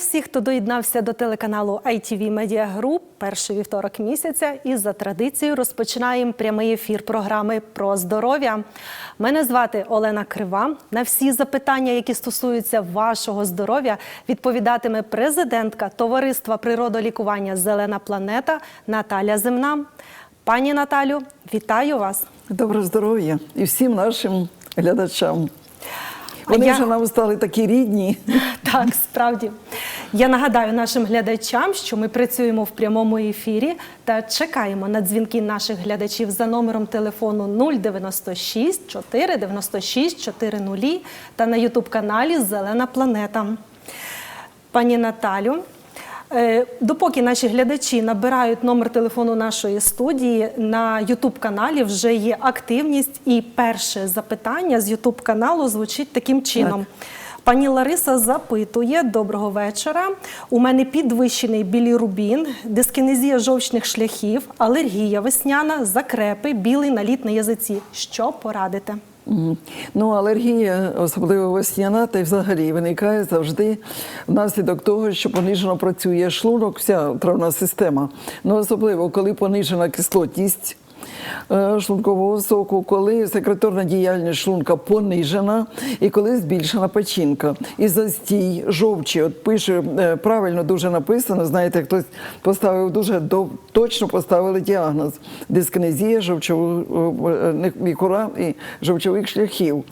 всіх, хто доєднався до телеканалу ITV Media Group. Перший вівторок місяця. І за традицією розпочинаємо прямий ефір програми про здоров'я. Мене звати Олена Крива. На всі запитання, які стосуються вашого здоров'я, відповідатиме президентка Товариства природолікування Зелена планета Наталя Земна. Пані Наталю, вітаю вас. Доброго здоров'я і всім нашим глядачам. Вони я- вже нам стали такі рідні. Так, справді. Я нагадаю нашим глядачам, що ми працюємо в прямому ефірі та чекаємо на дзвінки наших глядачів за номером телефону 096 496 400 та на ютуб-каналі Зелена планета. Пані Наталю, допоки наші глядачі набирають номер телефону нашої студії, на Ютуб-каналі вже є активність, і перше запитання з Ютуб-каналу звучить таким чином. Пані Лариса запитує: доброго вечора. У мене підвищений білірубін, дискінезія жовчних шляхів, алергія весняна, закрепи, білий наліт на язиці. Що порадите? Ну, алергія, особливо весняна, та й взагалі виникає завжди внаслідок того, що понижено працює шлунок, вся травна система. Ну, особливо, коли понижена кислотність. Е, Шлункового соку, коли секреторна діяльність шлунка понижена і коли збільшена печінка. І застій, жовчі, от пише е, правильно дуже написано. Знаєте, хтось поставив дуже до, точно поставили діагноз: дискінезія жовчових мікура і жовчових шляхів.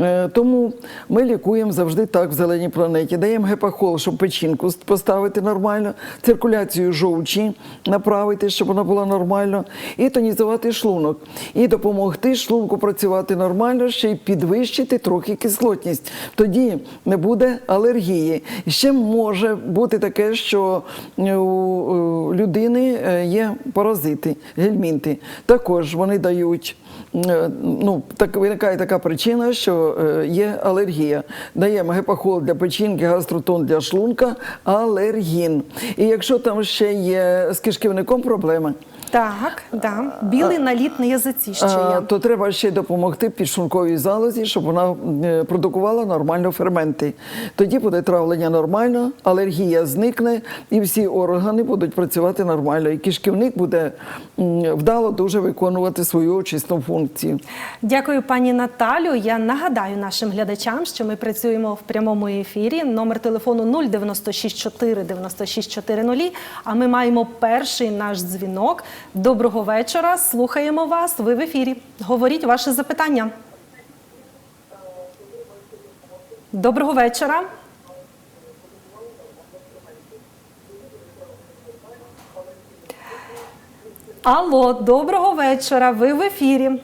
Е, Тому ми лікуємо завжди так в зеленій планеті. Даємо гепахол, щоб печінку поставити нормально, циркуляцію жовчі направити, щоб вона була нормально, і тонізувати шлунок, і допомогти шлунку працювати нормально, ще й підвищити трохи кислотність. Тоді не буде алергії. Ще може бути таке, що е, у е, людини е, є паразити, гельмінти. Також вони дають. Ну, так виникає така причина, що є алергія. Даємо гепахол для печінки, гастротон для шлунка, алергін. І якщо там ще є з кишківником проблеми, Так, да. білий наліт на язиці ще є. то треба ще допомогти підшлунковій залозі, щоб вона е, продукувала нормально ферменти. Тоді буде травлення нормально, алергія зникне, і всі органи будуть працювати нормально. І кишківник буде вдало дуже виконувати свою очисну функцію. Дякую, пані Наталю. Я нагадаю нашим глядачам, що ми працюємо в прямому ефірі. Номер телефону 096 4 96 400. А ми маємо перший наш дзвінок. Доброго вечора. Слухаємо вас. Ви в ефірі. Говоріть ваше запитання. Доброго вечора. Алло, доброго вечора. Ви в ефірі.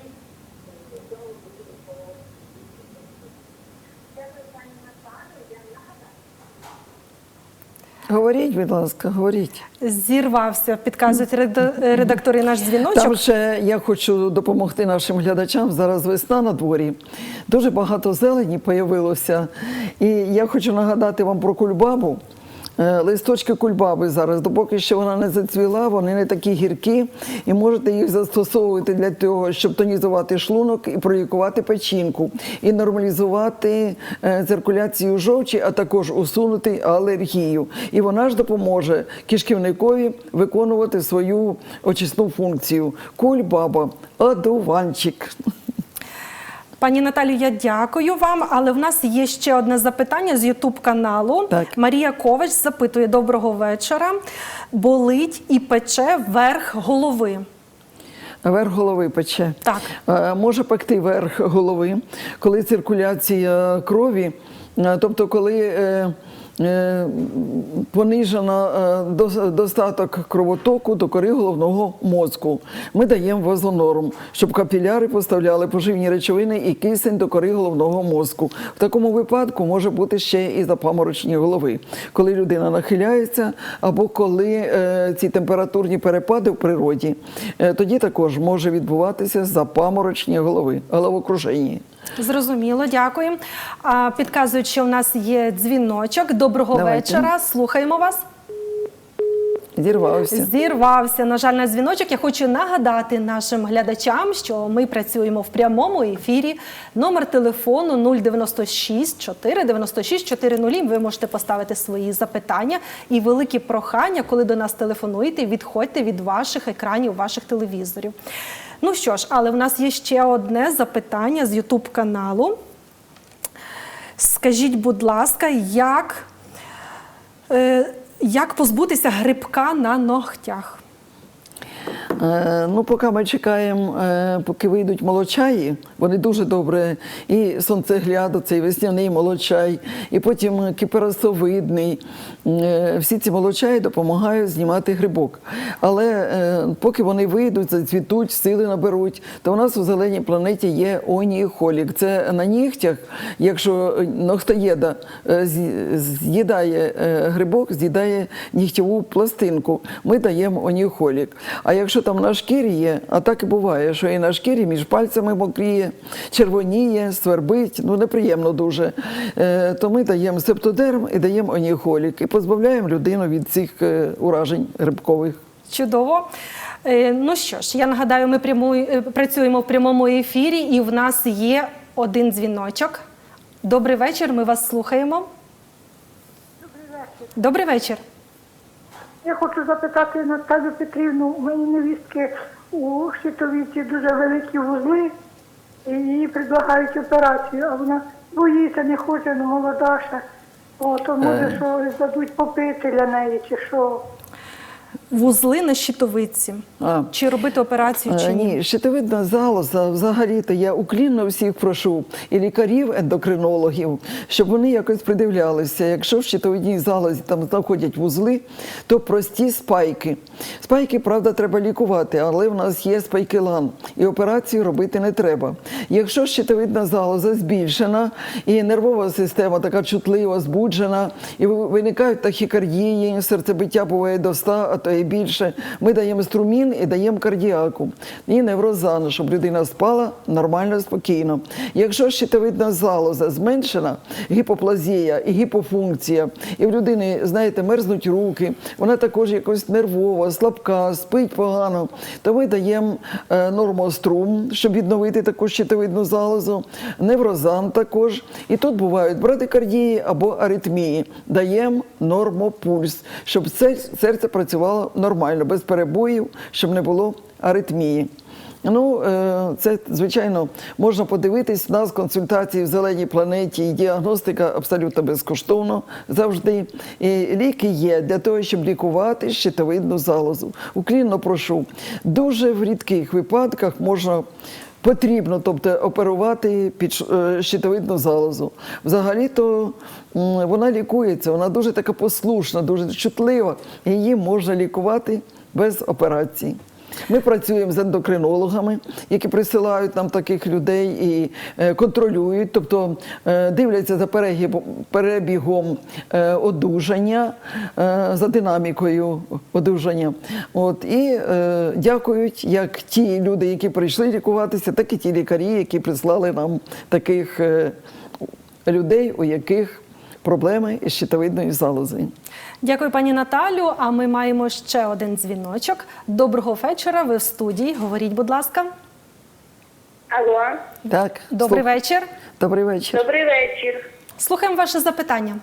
Говоріть, будь ласка, говоріть. Зірвався, підказують редактори наш дзвіночок. Там ще я хочу допомогти нашим глядачам. Зараз весна на дворі. Дуже багато зелені появилося. І я хочу нагадати вам про кульбабу. Е, Листочки кульбаби зараз, допоки що вона не зацвіла, вони не такі гіркі, і можете їх застосовувати для того, щоб тонізувати шлунок і пролікувати печінку, і нормалізувати е, циркуляцію жовчі, а також усунути алергію. І вона ж допоможе кишківникові виконувати свою очисну функцію. Кульбаба, одуванчик. Пані Наталі, я дякую вам, але в нас є ще одне запитання з Ютуб каналу. Так. Марія Ковач запитує: доброго вечора. Болить і пече верх голови. Верх голови пече. Так. Е, Може пекти верх голови, коли циркуляція крові, е, тобто коли е, понижено е, достаток кровотоку до кори головного мозку. Ми даємо вазонорм, щоб капіляри поставляли поживні речовини і кисень до кори головного мозку. В такому випадку може бути ще і запаморочні голови, коли людина нахиляється, або коли е, ці температурні перепади в природі, е, тоді також може відбуватися запаморочні голови, головокруження. Зрозуміло, дякую. А, підказують, що в нас є дзвіночок. Доброго Давайте. вечора. Слухаємо вас. Зірвався. Зірвався. На жаль, на дзвіночок. Я хочу нагадати нашим глядачам, що ми працюємо в прямому ефірі. Номер телефону 096 4 96 400. Ви можете поставити свої запитання і великі прохання, коли до нас телефонуєте, відходьте від ваших екранів, ваших телевізорів. Ну що ж, але в нас є ще одне запитання з Ютуб каналу. Скажіть, будь ласка, як, е, як позбутися грибка на ногтях? Е, Ну, поки ми чекаємо, е, поки вийдуть молочаї, вони дуже добре. І сонцегляду, цей весняний молочай, і потім кіперасовидний. Е, Всі ці молочаї допомагають знімати грибок. Але поки вони вийдуть, зацвітуть, сили наберуть, то у нас у зеленій планеті є оніхолік. Це на нігтях, якщо ногтоєда з'їдає грибок, з'їдає нігтєву пластинку, ми даємо оніхолік. А якщо там на шкірі є, а так і буває, що і на шкірі між пальцями мокріє, червоніє, свербить, ну неприємно дуже, е, то ми даємо септодерм і даємо оніхолік і позбавляємо людину від цих е, уражень грибкових. Чудово. Е, Ну що ж, я нагадаю, ми пряму, працюємо в прямому ефірі, і в нас є один дзвіночок. Добрий вечір, ми вас слухаємо. Добрий вечір. Я хочу запитати Наталю Петрівну, у мене невістки у щитовіці дуже великі вузли, і їй предлагають операцію, а вона боїться, не хоче, ну молода ще. О, то може, що дадуть попити для неї, чи що. Вузли на щитовидці. А. Чи робити операцію, чи Е, ні? Ні, щитовидна залоза взагалі-то я уклінно всіх прошу і лікарів, ендокринологів, щоб вони якось придивлялися. Якщо в щитовидній залозі там знаходять вузли, то прості спайки. Спайки, правда, треба лікувати, але в нас є спайкелан, і операцію робити не треба. Якщо щитовидна залоза збільшена і нервова система така чутлива, збуджена, і ви- виникають тахікардії, серцебиття буває до 100, а то і більше. Ми даємо струмін і даємо кардіаку і неврозан, щоб людина спала нормально, спокійно. Якщо щитовидна залоза зменшена, гіпоплазія і гіпофункція, і в людини, знаєте, мерзнуть руки, вона також якось нервова, слабка, спить погано, то ми даємо е, нормострум, щоб відновити таку щитовидну залозу, неврозан також. І тут бувають брадикардії або аритмії. Даємо нормопульс, щоб серце працювало нормально, без перебоїв, щоб не було аритмії. Ну, е, це звичайно можна подивитись. У нас консультації в зеленій планеті і діагностика абсолютно безкоштовно завжди. І ліки є для того, щоб лікувати щитовидну залозу. Уклінно прошу. Дуже в рідких випадках можна. Потрібно, тобто оперувати під е, щитовидну залозу. Взагалі-то вона лікується, вона дуже така послушна, дуже чутлива. Її можна лікувати без операції. Ми працюємо з ендокринологами, які присилають нам таких людей і е, контролюють, тобто е, дивляться за перебігом е, одужання, за динамікою одужання. От, і дякують як ті люди, які прийшли лікуватися, так і ті лікарі, які прислали нам таких людей, у яких проблеми із щитовидною залозою. Дякую, пані Наталю. А ми маємо ще один дзвіночок. Доброго вечора. Ви в студії. Говоріть, будь ласка. Алло, Так, Добрий слух- вечір. Добрий вечір. добрий вечір. Слухаємо ваше запитання.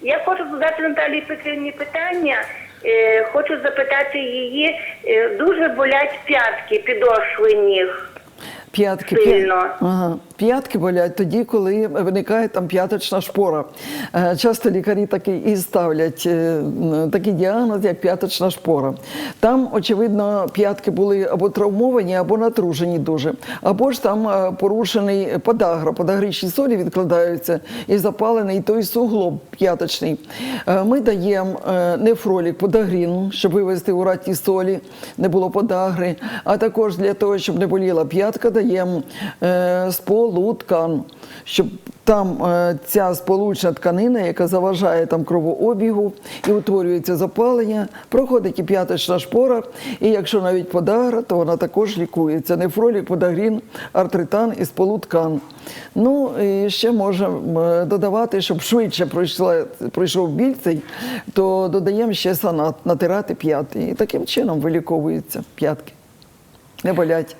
Я хочу задати Наталії Петрівні питання. Е, хочу запитати її. Е, дуже болять п'ятки, підошви ніг. П'ятки, Сильно. п'я- ага. П'ятки болять тоді, коли виникає там п'яточна шпора. Е, Часто лікарі таки і ставлять е, такий діагноз, як п'яточна шпора. Там, очевидно, п'ятки були або травмовані, або натружені дуже, або ж там е, порушений подагра, подагричні солі відкладаються і запалений той суглоб п'яточний. Ми даємо нефролік, подагрін, щоб вивести уратні солі, не було подагри, а також для того, щоб не боліла п'ятка, даємо е, сполук щоб там е, ця сполучна тканина, яка заважає там кровообігу і утворюється запалення, проходить і п'яточна шпора, і якщо навіть подагра, то вона також лікується. Нефролік, подагрін, артритан і сполуткан. Ну і ще можемо е, додавати, щоб швидше пройшла, пройшов біль цей, то додаємо ще санат, натирати п'яти. І таким чином виліковуються п'ятки. Не болять.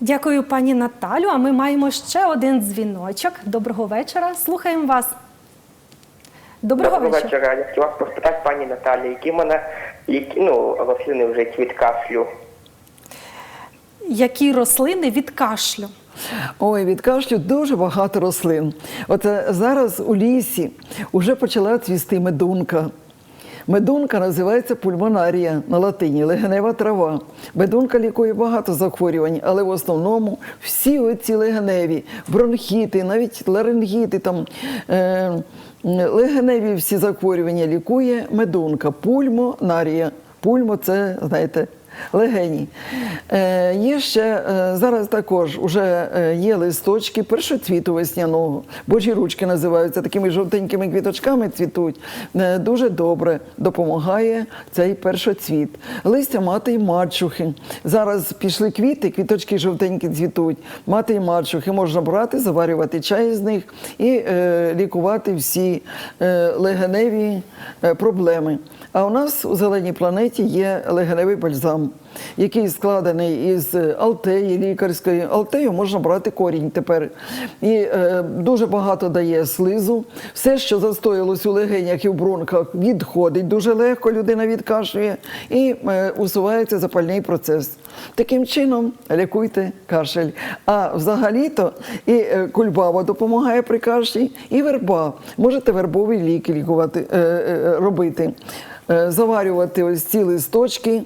Дякую, пані Наталю. А ми маємо ще один дзвіночок. Доброго вечора. Слухаємо вас. Доброго, Доброго вечора. вечора. Я хотів вас поспитати, пані Наталі, які в мене які, ну, рослини вже від кашлю. Які рослини від кашлю? Ой, від кашлю дуже багато рослин. От е, зараз у лісі вже почала цвісти медунка. Медунка називається пульмонарія на латині, легенева трава. Медунка лікує багато захворювань, але в основному всі оці легеневі, бронхіти, навіть ларингіти, там, е, легеневі всі захворювання лікує медунка, пульмонарія. Пульмо це, знаєте, легені. Е, є ще е, зараз також уже е, є листочки першоцвіту весняного. Божі ручки називаються такими жовтенькими квіточками цвітуть. Е, дуже добре допомагає цей першоцвіт. Листя мати й мачухи. Зараз пішли квіти, квіточки жовтенькі цвітуть. Мати й мачухи можна брати, заварювати чай з них і е, лікувати всі е, легеневі е, проблеми. А у нас у зеленій планеті є легеневий бальзам, який складений із алтеї лікарської. Алтею можна брати корінь тепер. І е, дуже багато дає слизу. Все, що застоялось у легенях і в бронхах, відходить дуже легко, людина відкашлює і е, усувається запальний процес. Таким чином лікуйте кашель. А взагалі-то і е, кульбаба допомагає при кашлі, і верба. Можете вербові ліки лікувати, е, е, робити. Е, Заварювати ось ці листочки,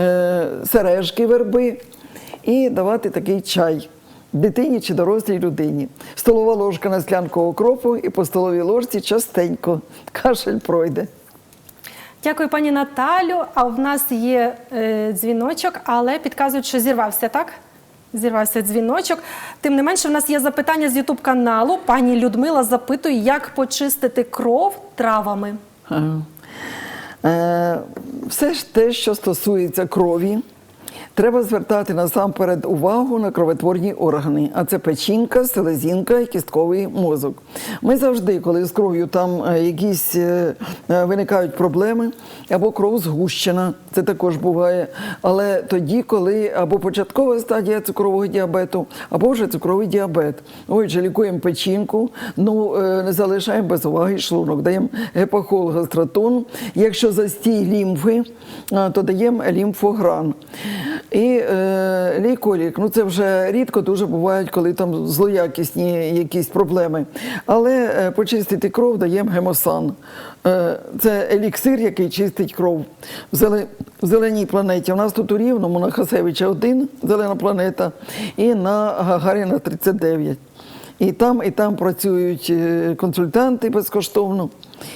е, сережки верби і давати такий чай дитині чи дорослій людині. Столова ложка на склянку окропу і по столовій ложці частенько кашель пройде. Дякую, пані Наталю. А в нас є е, дзвіночок, але підказують, що зірвався, так? Зірвався дзвіночок. Тим не менше, в нас є запитання з Ютуб каналу. Пані Людмила запитує, як почистити кров травами. Е, Все ж те, що стосується крові, треба звертати насамперед увагу на кровотворні органи, а це печінка, селезінка і кістковий мозок. Ми завжди, коли з кров'ю там е, якісь е, е, виникають проблеми, або кров згущена, це також буває. Але тоді, коли або початкова стадія цукрового діабету, або вже цукровий діабет. Отже, лікуємо печінку, ну не залишаємо без уваги шлунок, даємо гепахол гастратон. Якщо застій лімфи, то даємо лімфогран. І е, лейколік, ну це вже рідко дуже бувають, коли там злоякісні якісь проблеми. Але е, почистити кров даємо гемосан. Е, це еліксир, який чистить кров. В, зеле, в зеленій планеті. У нас тут у Рівному на Хасевича 1 зелена планета, і на Гагаріна 39. І там, і там працюють е, консультанти безкоштовно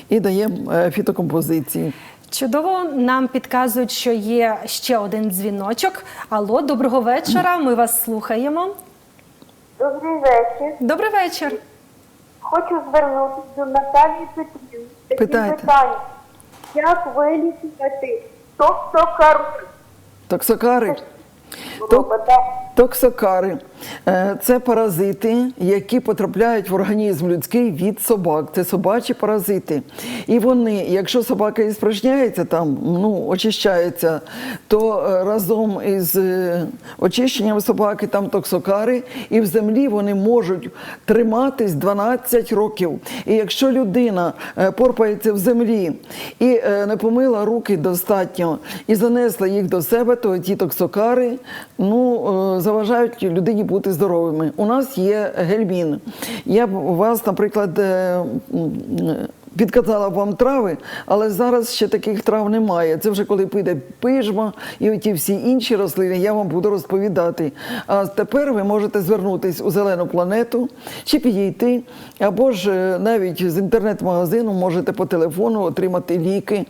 і даємо е, фітокомпозиції. Чудово, нам підказують, що є ще один дзвіночок. Алло, доброго вечора. Ми вас слухаємо. Добрий вечір. Добрий вечір. Хочу звернутися до Наталії Петрівни. Такі Питайте. питання. Як вилікувати токтокару? Токсокари. Токсокари Е, це паразити, які потрапляють в організм людський від собак. Це собачі паразити. І вони, якщо собака і спражняється там, ну очищається, то е, разом із е, очищенням собаки там токсокари, і в землі вони можуть триматись 12 років. І якщо людина порпається в землі і не помила руки достатньо і занесла їх до себе, то ті токсокари ну, е, заважають людині бути здоровими. У нас є гельмін. Я б вас, наприклад, е, підказала вам трави, але зараз ще таких трав немає. Це вже коли піде пижма і оті всі інші рослини, я вам буду розповідати. А тепер ви можете звернутись у зелену планету чи підійти, або ж е, навіть з інтернет-магазину можете по телефону отримати ліки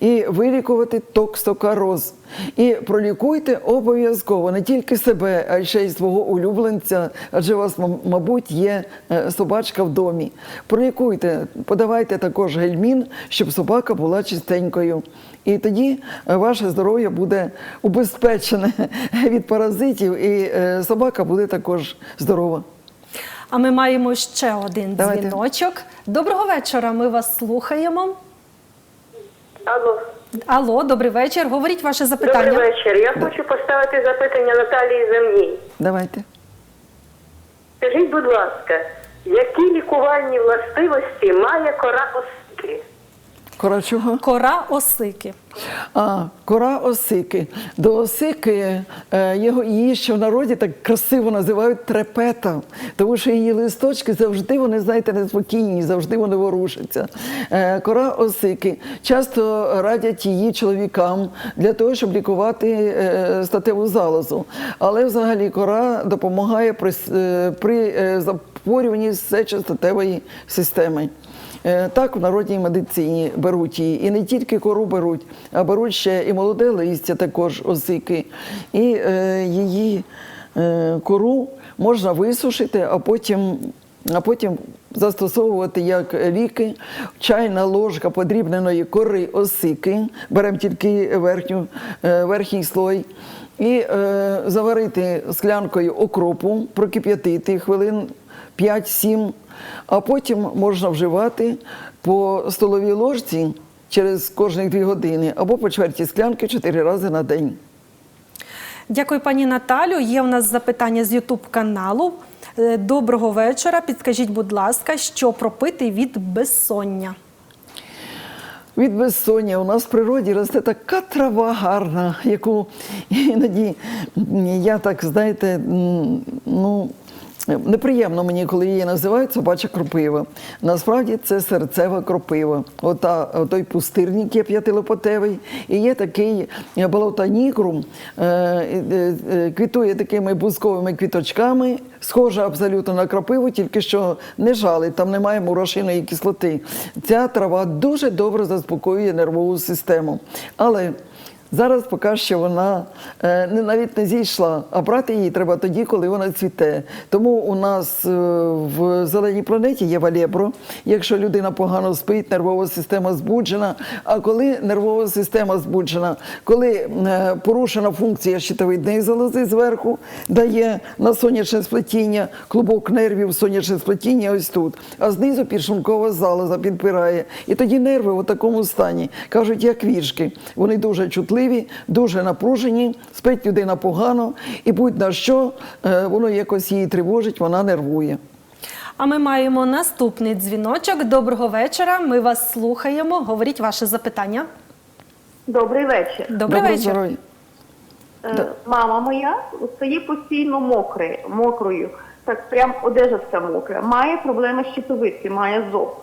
і вилікувати токсокароз. І пролікуйте обов'язково не тільки себе, а ще й свого улюбленця, адже у вас, мабуть, є е, собачка в домі. Пролікуйте, подавайте також гельмін, щоб собака була чистенькою. І тоді ваше здоров'я буде убезпечене від паразитів, і е, собака буде також здорова. А ми маємо ще один Давайте. дзвіночок. Доброго вечора. Ми вас слухаємо. Алло, Алло, добрий вечір. Говоріть ваше запитання. добрий вечір. Я хочу поставити запитання Наталії Земній. Давайте. Скажіть, будь ласка, які лікувальні властивості має кора осики? Кора чого? Кора осики. А, кора осики. До осики е, його, її ще в народі так красиво називають трепета, тому що її листочки завжди вони, знаєте, неспокійні, завжди вони ворушаться. Е, кора осики часто радять її чоловікам для того, щоб лікувати е, статеву залозу. Але взагалі кора допомагає при, при захворюванні сечостатевої системи. Е, Так, в народній медицині беруть її. І не тільки кору беруть, а беруть ще і молоде листя, також осики. І е, її е, кору можна висушити, а потім, а потім застосовувати як ліки. Чайна ложка подрібненої кори осики. Беремо тільки верхню, е, верхній слой. І е, заварити склянкою окропу, прокип'ятити хвилин 5-7, а потім можна вживати по столовій ложці через кожні 2 години або по чверті склянки 4 рази на день. Дякую, пані Наталю. Є у нас запитання з Ютуб каналу. Е, Доброго вечора. Підкажіть, будь ласка, що пропити від безсоння? Від безсоння у нас в природі росте така трава гарна, яку іноді я так, знаєте, ну. Неприємно мені, коли її називають собача кропива. Насправді це серцева кропива. Ота, той пустирник є п'ятилопотевий, і є такий болотонікрум, е, е, е, квітує такими бузковими квіточками, схожа абсолютно на кропиву, тільки що не жалить, там немає мурашиної кислоти. Ця трава дуже добре заспокоює нервову систему. Але Зараз поки що вона е, не навіть не зійшла, а брати її треба тоді, коли вона цвіте. Тому у нас е, в зеленій планеті є валєбро. Якщо людина погано спить, нервова система збуджена. А коли нервова система збуджена, коли е, порушена функція щитовидної залози зверху, дає на сонячне сплетіння, клубок нервів, сонячне сплетіння ось тут, а знизу підшлункова залоза підпирає. І тоді нерви у такому стані кажуть, як віжки. Вони дуже чутливі, дуже напружені, спить людина погано, і будь-на що е, воно якось її тривожить, вона нервує. А ми маємо наступний дзвіночок. Доброго вечора. Ми вас слухаємо. Говоріть ваше запитання. Добрий вечір. Добрий Доброго вечір. здоров'я. Е, Мама моя стає постійно мокре, мокрою, так прям одежа вся мокра. Має проблеми з щитовидки, має зоб.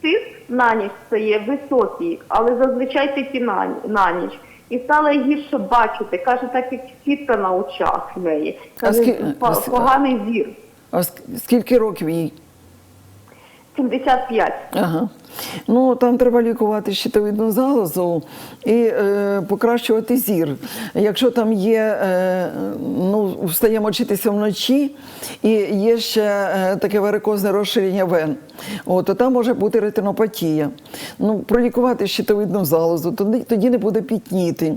Тиск на ніч стає високий, але зазвичай тільки на, на ніч. І стала гірше бачити, каже, так як сітка на очах в неї. Каже, ски- «Па- а с- поганий зір. А скільки років їй? 75. Ага. Ну там треба лікувати щитовидну залозу і е, покращувати зір. Якщо там є, е, ну встає мочитися вночі, і є ще е, таке варикозне розширення вен, от, то там може бути ретинопатія. Ну, пролікувати щитовидну залозу, тоді, тоді не буде пітніти,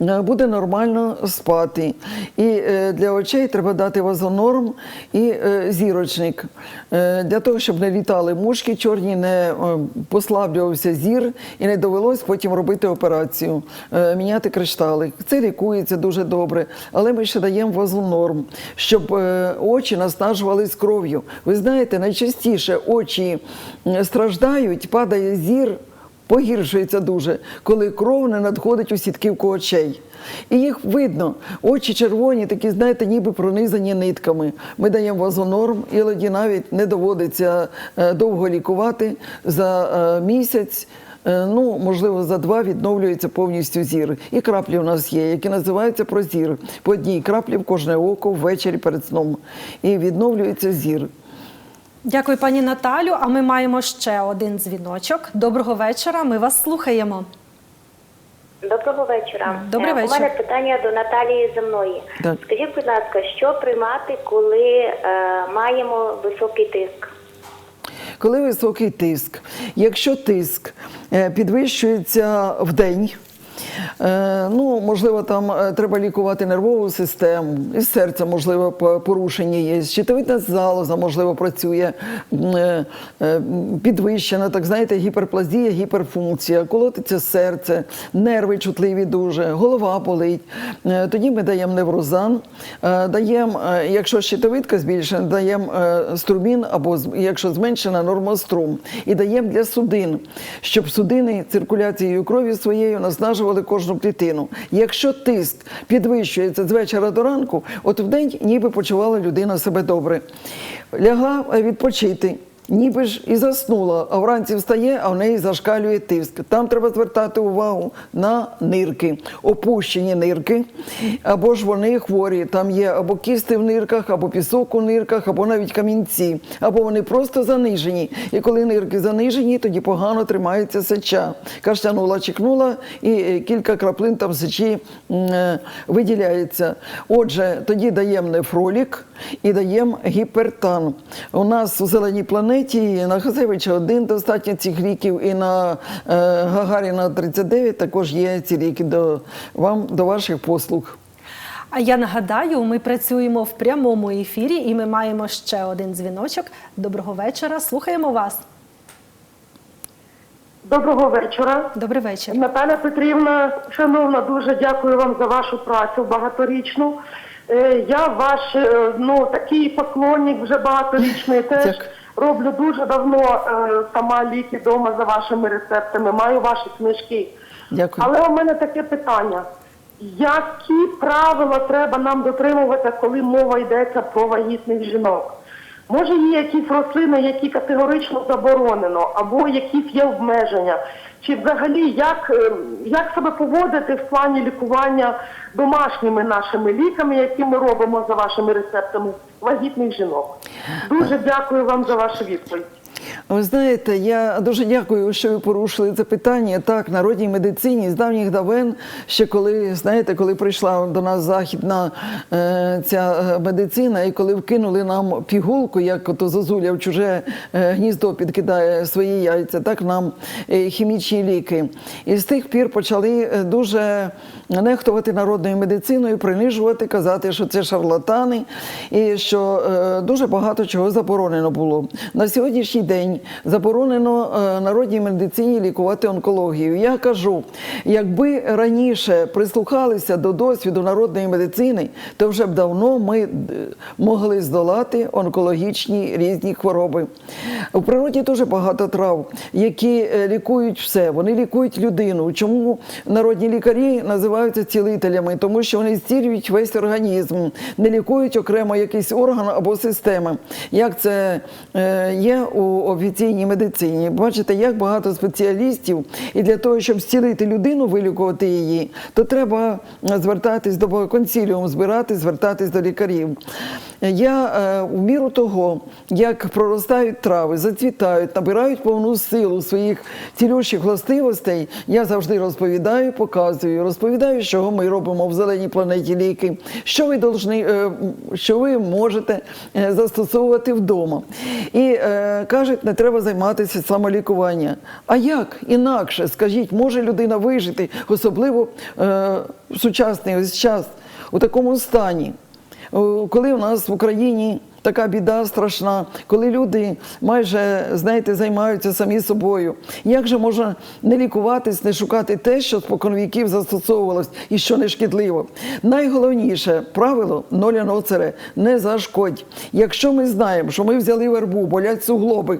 е, буде нормально спати. І е, для очей треба дати вазонорм і е, зірочник. Е, для того, щоб не літали мушки чорні, не е, послаблювався зір і не довелось потім робити операцію, е, міняти кришталик. Це лікується дуже добре, але ми ще даємо вазонорм, щоб е, очі наснажувались кров'ю. Ви знаєте, найчастіше очі страждають, падає зір погіршується дуже, коли кров не надходить у сітківку очей. І їх видно. Очі червоні, такі, знаєте, ніби пронизані нитками. Ми даємо вазонорм, іноді навіть не доводиться е, довго лікувати за е, місяць. е, Ну, можливо, за два відновлюється повністю зір. І краплі у нас є, які називаються прозір. По одній краплі в кожне око ввечері перед сном. І відновлюється зір. Дякую, пані Наталю. А ми маємо ще один дзвіночок. Доброго вечора. Ми вас слухаємо. Доброго вечора. Добрий Е, вечір. У мене питання до Наталії Земної. Так. Скажіть, будь ласка, що приймати, коли е, маємо високий тиск? Коли високий тиск, якщо тиск е, підвищується в день, ну, можливо, там е, треба лікувати нервову систему, і серця, можливо, порушення є, щитовидна залоза, можливо, працює е, е, підвищена, так знаєте, гіперплазія, гіперфункція, колотиться серце, нерви чутливі дуже, голова болить. Е, Тоді ми даємо неврозан, е, даємо, е, якщо щитовидка збільшена, даємо е, струмін або якщо зменшена нормострум. І даємо для судин, щоб судини циркуляцією крові своєю наснажували кожну клітину. Якщо тиск підвищується з вечора до ранку, от вдень ніби почувала людина себе добре. Лягла е, відпочити. Ніби ж і заснула, а вранці встає, а в неї зашкалює тиск. Там треба звертати увагу на нирки, опущені нирки, або ж вони хворі. Там є або кісти в нирках, або пісок у нирках, або навіть камінці, або вони просто занижені. І коли нирки занижені, тоді погано тримається сеча. Кашлянула, чекнула, і е, кілька краплин там сечі е, виділяється. Отже, тоді даємо нефролік і даємо гіпертан. У нас у зеленій планеті на Хазевича один достатньо цих ліків, і на е, Гагаріна 39 також є ці ліки до вам до ваших послуг. А я нагадаю, ми працюємо в прямому ефірі, і ми маємо ще один дзвіночок. Доброго вечора. Слухаємо вас. Доброго вечора. Добрий вечір. Наталя Петрівна, шановна, дуже дякую вам за вашу працю багаторічну. Е, Я ваш е, ну такий поклонник вже багаторічний. Теж Дякую. Роблю дуже давно е, сама ліки вдома за вашими рецептами. Маю ваші книжки. Дякую. Але у мене таке питання: які правила треба нам дотримувати, коли мова йдеться про вагітних жінок? Може, є якісь рослини, які категорично заборонено, або якісь є обмеження? Чи взагалі як, е, як себе поводити в плані лікування домашніми нашими ліками, які ми робимо за вашими рецептами вагітних жінок? Дуже дякую вам за вашу відповідь. Ви знаєте, я дуже дякую, що ви порушили це питання. Так, народній медицині з давніх давен, ще коли знаєте, коли прийшла до нас західна е, ця е, медицина, і коли вкинули нам пігулку, як ото зозуля в чуже е, гніздо підкидає свої яйця, так нам е, хімічні ліки. І з тих пір почали дуже нехтувати народною медициною, принижувати, казати, що це шарлатани, і що е, дуже багато чого заборонено було. На сьогоднішній день заборонено е, народній медицині лікувати онкологію. Я кажу, якби раніше прислухалися до досвіду народної медицини, то вже б давно ми е, могли здолати онкологічні різні хвороби. У природі дуже багато трав, які е, лікують все. Вони лікують людину. Чому народні лікарі називаються цілителями? Тому що вони зцілюють весь організм, не лікують окремо якийсь орган або система. Як це є у офіційній медицині? Бачите, як багато спеціалістів, і для того, щоб зцілити людину, вилікувати її, то треба звертатись до консіліум, збирати, звертатись до лікарів. Я е, в міру того, як проростають трави, зацвітають, набирають повну силу своїх цілющих властивостей, я завжди розповідаю, показую, розповідаю, що ми робимо в зеленій планеті ліки, що ви должны, е, що ви можете е, застосовувати вдома. І е, кажуть, не треба займатися самолікуванням. А як інакше, скажіть, може людина вижити, особливо е, в сучасний ось час у такому стані? О, Коли у нас в Україні така біда страшна, коли люди майже знаєте, займаються самі собою. Як же можна не лікуватись, не шукати те, що споконвіків застосовувалось і що не шкідливо? Найголовніше правило ноля ноцере не зашкодь. Якщо ми знаємо, що ми взяли вербу, болять суглоби,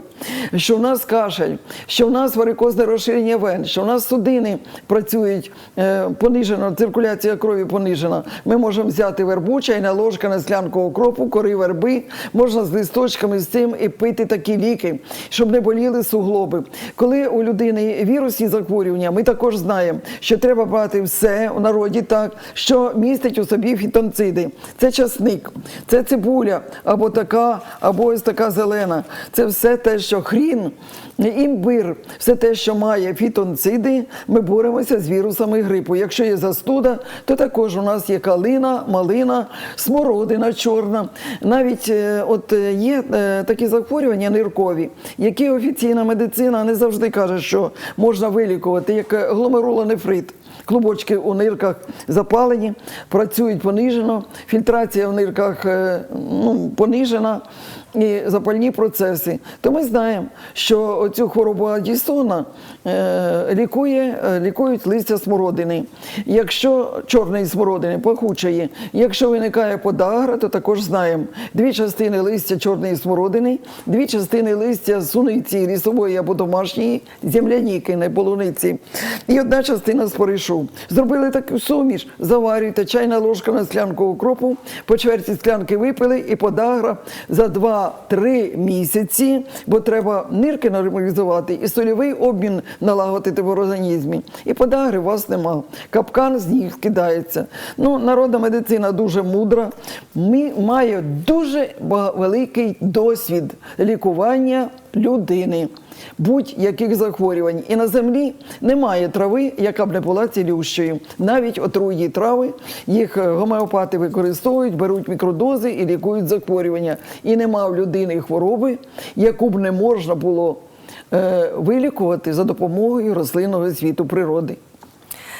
що в нас кашель, що в нас варикозне розширення вен, що в нас судини працюють е, понижено, циркуляція крові понижена. Ми можемо взяти вербу, чайна ложка на склянку окропу, кори верби, можна з листочками з цим і пити такі ліки, щоб не боліли суглоби. Коли у людини вірусні захворювання, ми також знаємо, що треба брати все у народі так, що містить у собі фітонциди. Це часник, це цибуля, або така, або ось така зелена. Це все те, що хрін, імбир, все те, що має фітонциди, ми боремося з вірусами грипу. Якщо є застуда, то також у нас є калина, малина, смородина чорна. Навіть от е, є е, такі захворювання ниркові, які офіційна медицина не завжди каже, що можна вилікувати, як е, гломерулонефрит. Клубочки у нирках запалені, працюють понижено, фільтрація в нирках е, ну, понижена і запальні процеси. То ми знаємо, що цю хворобу Адісона е, лікує, е, лікують листя смородини. Якщо чорної смородини, пахучої, якщо виникає подагра, то також знаємо дві частини листя чорної смородини, дві частини листя суниці лісової або домашньої, земляніки, не полуниці, і одна частина споришу. Зробили таку суміш, заварюйте чайна ложка на склянку укропу, по чверті склянки випили і подагра за 2-3 місяці, бо треба нирки нормалізувати і сольовий обмін налагодити в організмі. І подагри вас нема. Капкан з них скидається. Ну, народна медицина дуже мудра, Ми, має дуже великий досвід лікування людини. Будь-яких захворювань. І на землі немає трави, яка б не була цілющою. Навіть отруйні трави, їх е, гомеопати використовують, беруть мікродози і лікують захворювання. І нема в людини хвороби, яку б не можна було вилікувати за допомогою рослинного світу природи.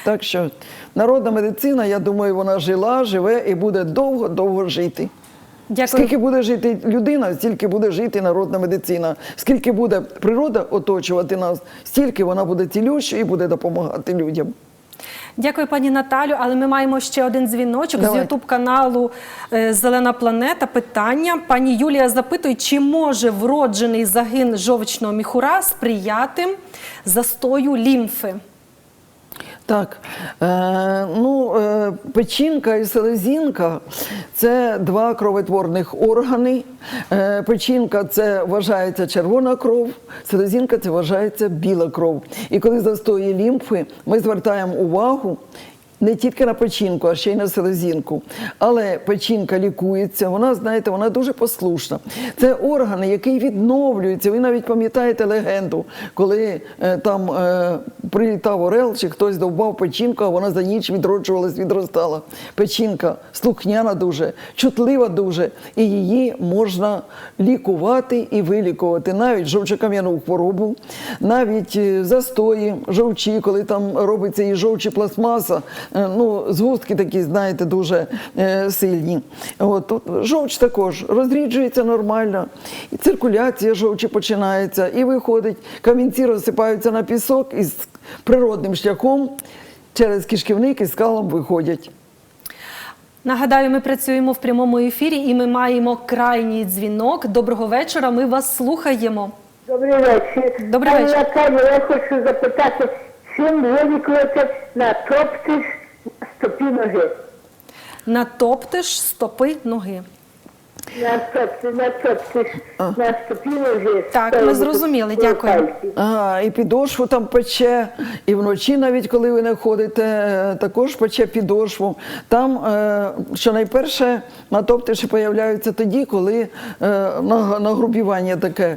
Так що народна медицина, я думаю, вона жила, живе і буде довго-довго жити. Дякую. Скільки буде жити людина, стільки буде жити народна медицина. Скільки буде природа оточувати нас, стільки вона буде цілющою і буде допомагати людям. Дякую, пані Наталю. Але ми маємо ще один дзвіночок з Ютуб каналу е, Зелена планета. Питання пані Юлія запитує, чи може вроджений загин жовчного міхура сприяти застою лімфи? Так, е, ну, е, печінка і селезінка це два кровотворних органи. Е, печінка це вважається червона кров, селезінка це вважається біла кров. І коли застої лімфи, ми звертаємо увагу. Не тільки на печінку, а ще й на селезінку. Але печінка лікується, вона, знаєте, вона дуже послушна. Це орган, який відновлюється. Ви навіть пам'ятаєте легенду, коли е, там е, прилітав орел, чи хтось довбав печінку, а вона за ніч відроджувалась, відростала. Печінка слухняна дуже, чутлива дуже, і її можна лікувати і вилікувати. Навіть жовчокам'яну хворобу, навіть е, застої, жовчі, коли там робиться і жовчі пластмаса, е, ну, згустки такі, знаєте, дуже е, сильні. От, жовч також розріджується нормально, і циркуляція жовчі починається, і виходить, камінці розсипаються на пісок і природним шляхом через кишківник і скалом виходять. Нагадаю, ми працюємо в прямому ефірі і ми маємо крайній дзвінок. Доброго вечора. Ми вас слухаємо. Добрий вечір. Добрий Пані вечір. Наталю, я хочу запитати, чим вилікувати на топтиш стопі ноги? Натоптиш стопи ноги. Так, ми зрозуміли, дякую. І підошву там пече, і вночі, навіть коли ви не ходите, також пече підошву. Там, е, що найперше, натоптиші появляються тоді, коли е, нагрубівання таке,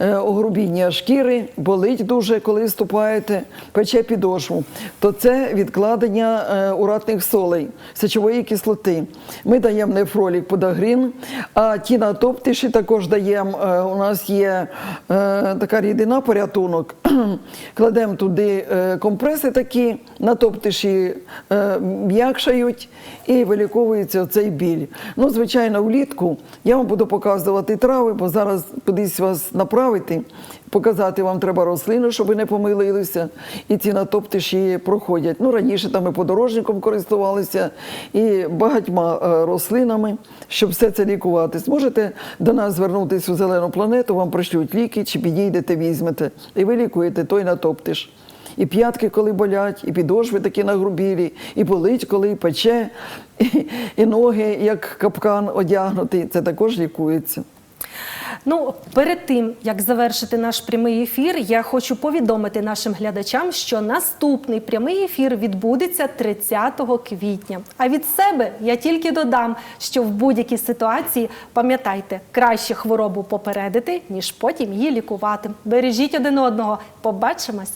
е, огрубіння шкіри, болить дуже, коли ступаєте, пече підошву. То це відкладення уратних солей, сечової кислоти. Ми даємо нефролік подагрін, А ті натоптиші також даємо. е, У нас є е, така рідина порятунок. Кладемо туди е, компреси такі, натоптиші м'якшають і виліковується цей біль. Ну, звичайно, влітку я вам буду показувати трави, бо зараз кудись вас направити. Показати вам треба рослину, щоб ви не помилилися, і ці натоптиші проходять. Ну, раніше там і подорожником користувалися, і багатьма е, рослинами, щоб все це лікувати. Зможете до нас звернутися у зелену планету, вам пришлють ліки, чи підійдете, візьмете, і ви лікуєте той натоптиш. І п'ятки, коли болять, і підошви такі нагрубілі, і болить, коли пече, і, і ноги, як капкан одягнутий, це також лікується. Ну, перед тим як завершити наш прямий ефір, я хочу повідомити нашим глядачам, що наступний прямий ефір відбудеться 30 квітня. А від себе я тільки додам, що в будь-якій ситуації пам'ятайте, краще хворобу попередити, ніж потім її лікувати. Бережіть один одного. Побачимось.